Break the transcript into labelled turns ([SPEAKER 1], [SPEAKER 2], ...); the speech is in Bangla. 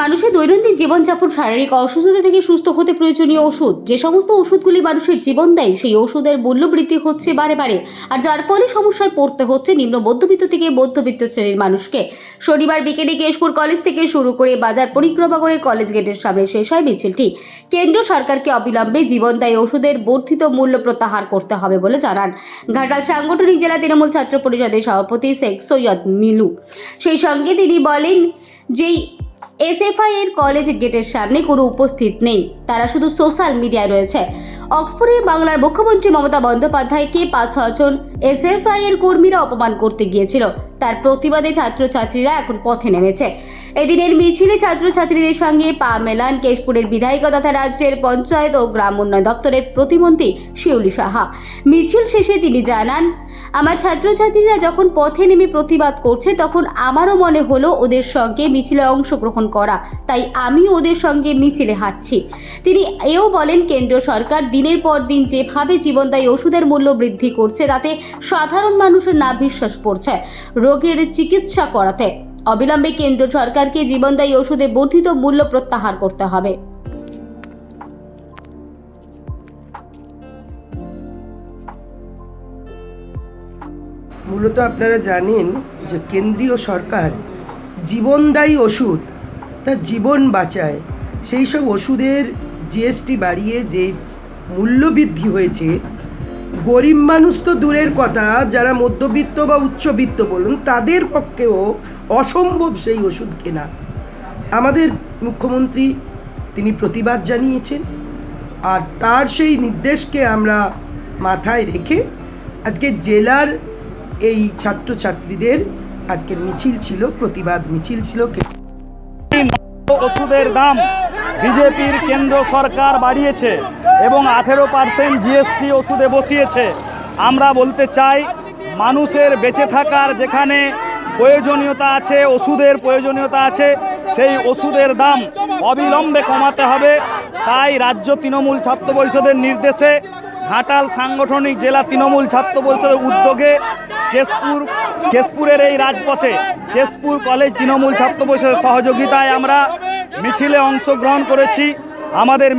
[SPEAKER 1] মানুষের দৈনন্দিন জীবনযাপন, শারীরিক অসুস্থতা থেকে সুস্থ হতে প্রয়োজনীয় ওষুধ। যে সমস্ত ওষুধগুলি মানুষের জীবন দেয়, সেই ওষুধের মূল্য বৃদ্ধি হচ্ছে বারে বারে। আর যার ফলে সমস্যায় পড়তে হচ্ছে নিম্ন মধ্যবিত্ত থেকে মধ্যবিত্ত শ্রেণির মানুষকে। শনিবার বিকেলে কেশপুর কলেজ থেকে শুরু করে বাজার পরিক্রমা করে কলেজ গেটের সামনে শেষ হয় মিছিলটি। কেন্দ্র সরকারকে অবিলম্বে জীবনদায়ী ওষুধের বর্ধিত মূল্য প্রত্যাহার করতে হবে বলে জানান। ঘাটাল সাংগঠনিক জেলা তৃণমূল ছাত্র পরিষদের সভাপতি শেখ সৈয়দ মিলু। সেই সঙ্গে তিনি বলেন যেই এসএফআই এর কলেজ গেটের সামনে কোনো উপস্থিত নেই। তারা শুধু সোশ্যাল মিডিয়ায় রয়েছে। অক্সফোর্ডে বাংলার মুখ্যমন্ত্রী মমতা বন্দ্যোপাধ্যায়কে পাঁচ ছজন এসএফআই এর কর্মীরা অপমান করতে গিয়েছিল। তার প্রতিবাদে ছাত্রছাত্রীরা এখন পথে নেমেছে। এদিনের মিছিলে ছাত্রছাত্রীদের সঙ্গে পা মেলান কেশপুরের বিধায়িকা তথা রাজ্যের পঞ্চায়েত ও গ্রাম উন্নয়ন দপ্তরের প্রতিমন্ত্রী শিউলি সাহা। মিছিল শেষে তিনি জানান, আমার ছাত্রছাত্রীরা যখন পথে নেমে প্রতিবাদ করছে, তখন আমারও মনে হলো ওদের সঙ্গে মিছিলে অংশগ্রহণ করা, তাই আমি ওদের সঙ্গে মিছিলে হাঁটছি। তিনি এও বলেন, কেন্দ্র সরকার দিনের পর দিন যেভাবে জীবনদায়ী ওষুধের মূল্য বৃদ্ধি করছে, তাতে সাধারণ মানুষের না বিশ্বাস পড়ছে। রোগের চিকিৎসা করাতে। অবিলম্বে কেন্দ্র সরকারকে জীবনদায়ী ওষুধে বর্ধিত মূল্য প্রত্যাহার করতে হবে।
[SPEAKER 2] মূলত আপনারা জানেন যে কেন্দ্রীয় সরকার জীবনদায়ী ওষুধ, তা জীবন বাঁচায়। সেই সব ওষুধের জিএসটি বাড়িয়ে যে মূল্যবৃদ্ধি হয়েছে গরিব মানুষ তো দূরের কথা, যারা মধ্যবিত্ত বা উচ্চবিত্ত বলুন, তাদের পক্ষেও অসম্ভব সেই ওষুধ কেনা। আমাদের মুখ্যমন্ত্রী, তিনি প্রতিবাদ জানিয়েছেন, আর তার সেই নির্দেশকে আমরা মাথায় রেখে আজকে জেলার এই ছাত্রছাত্রীদের আজকের মিছিল ছিল, প্রতিবাদ মিছিল ছিল।
[SPEAKER 3] ওষুধের দাম বিজেপির কেন্দ্র সরকার বাড়িয়েছে এবং আঠেরো পার্সেন্ট জিএসটি ওষুধে বসিয়েছে। আমরা বলতে চাই, মানুষের বেঁচে থাকার যেখানে প্রয়োজনীয়তা আছে, ওষুধের প্রয়োজনীয়তা আছে, সেই ওষুধের দাম অবিলম্বে কমাতে হবে। তাই রাজ্য তৃণমূল ছাত্র পরিষদের নির্দেশে ঘাটাল সাংগঠনিক জেলা তৃণমূল ছাত্র পরিষদের উদ্যোগে কেশপুর, কেশপুরের এই রাজপথে কেশপুর কলেজ তৃণমূল ছাত্র পরিষদের সহযোগিতায় আমরা মিছিলে অংশগ্রহণ করেছি। আমাদের